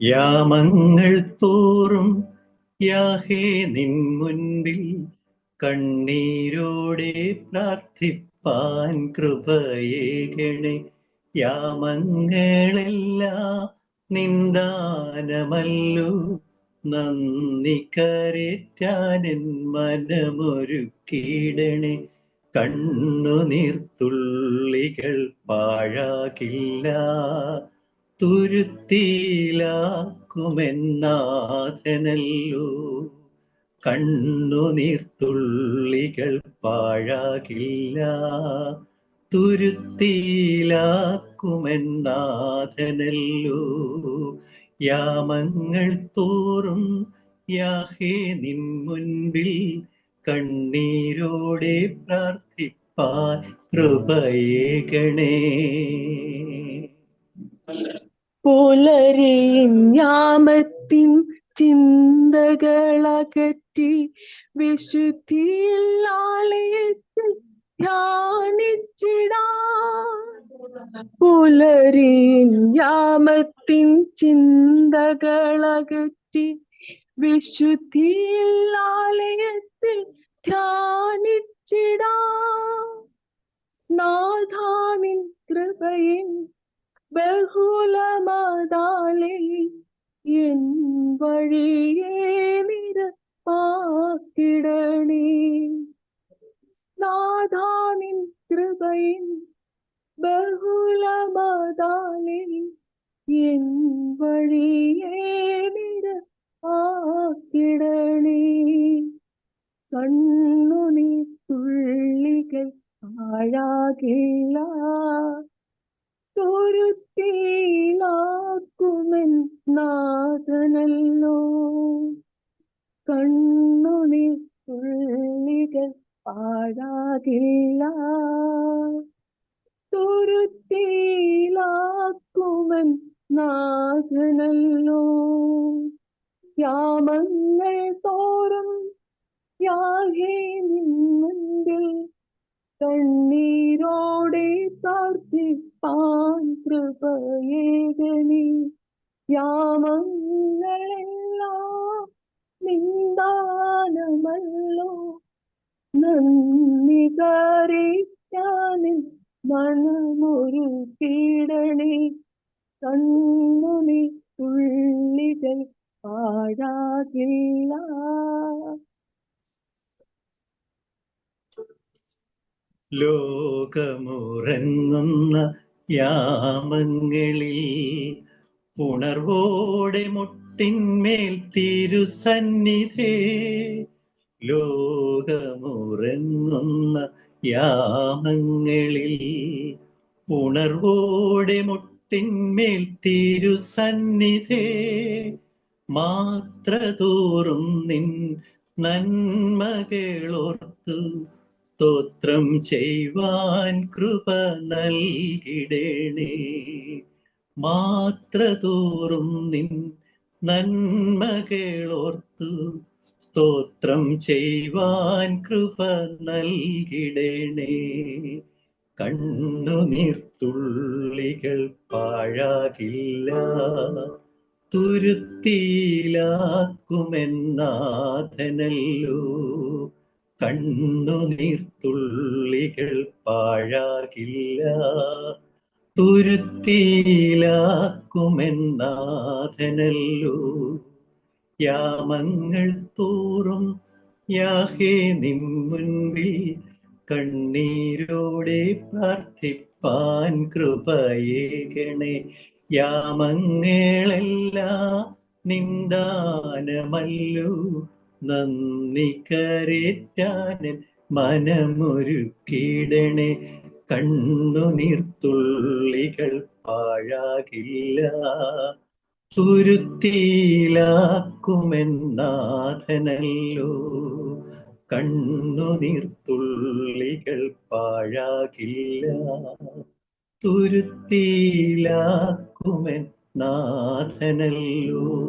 യാമങ്ങൾ തോറും യാഹേ നിൻ മുൻപിൽ കണ്ണീരോടെ പ്രാർത്ഥിപ്പാൻ കൃപയേകണേ യാമങ്ങളെല്ലാം നിന്ദാനമല്ലോ നന്ദി കരറ്റാനൻ മനമൊരുക്കിയിടണേ. കണ്ണുനീർത്തുള്ളികൾ പാഴാകില്ല തുരുത്തിയിലാക്കുമെന്നാഥനല്ലോ കണ്ണുനീർത്തുള്ളികൾ പാഴാകില്ല. തുരുത്തിയിലാക്കുമെന്നാഥനല്ലോ. യാമങ്ങൾ തോറും യാഹേ നിൻ മുൻപിൽ കണ്ണീരോടെ പ്രാർത്ഥിപ്പാൻ കൃപയേകണേ പുലരിയും ചിന്തകളകറ്റി വിശുദ്ധിയിൽ ആലയത്തിൽ ധ്യാനിച്ചിടാം. പുലരിയും ചിന്തകളകറ്റി വിശുദ്ധിയിൽ ആലയത്തിൽ ധ്യാനിച്ചിടാം. നാഥാനിൻ കൃപയിൻ பிரகுலமதாலே என் வழியே நிறப்பாக்கிடனே நாதானின் கிருபையின் பகுலமதாலே என் வழியே நிறப்பாக்கிடனே கண்ணுனி துள்ளிகள் ஆழாகில்லா തുരുത്തിയിലാക്കുമെൻ നാഥനല്ലോ. കണ്ണുനീ തുള്ളികൾ പാഴാകില്ല. തുരുത്തിയിലാക്കുമെൻ നാഥനല്ലോ. യാമങ്ങൾ തോറും യാഹേ നിന്നുണ്ടിൽ പ്രാർത്ഥിപ്പാൻ കൃപയേകനി. യാമങ്ങളെല്ലാം നിന്ദാനമല്ലോ. നന്ദി കറിക്കാനിൽ മനമൊരു പീഡണി കണ്ണുനി തുള്ളികൾ പാഴാകില്ല. ലോകമുറങ്ങുന്ന യാമങ്ങളിൽ ഉണർവോടെ മുട്ടിന്മേൽ തിരുസന്നിധേ ലോകമുറങ്ങുന്ന യാമങ്ങളിൽ ഉണർവോടെ മുട്ടിന്മേൽ തിരുസന്നിധേ മാത്ര തോറും നിൻ നന്മകളോർത്തു സ്തോത്രം ചെയ്യുവാൻ കൃപ നൽകിടണേ. മാത്രതോറും നിൻ നന്മകളോർത്തു സ്തോത്രം ചെയ്യുവാൻ കൃപ നൽകിടണേ. കണ്ണുനീർത്തുള്ളികൾ പാഴാകില്ല തുരുത്തിയിലാക്കുമെന്നാഥനല്ലോ. കണ്ണുനീർത്തുള്ളികൾ പാഴാകില്ല തുരുത്തിയിലാക്കുമെന്നാഥനല്ലോ. യാമങ്ങൾ തോറും യാഹേ നിൻ മുൻപിൽ കണ്ണീരോടെ പ്രാർത്ഥിപ്പാൻ കൃപയേകണേ. യാമങ്ങളെല്ലാം നിന്ദാനമല്ലോ നന്ദി കരേറ്റാനൻ മനമൊരുക്കിടണേ. കണ്ണുനീർത്തുള്ളികൾ പാഴാകില്ല. തുരുത്തിയിലാക്കുമെന്നാഥനല്ലോ കണ്ണുനീർത്തുള്ളികൾ പാഴാകില്ല. തുരുത്തിയിലാക്കുമെൻ നാഥനല്ലോ.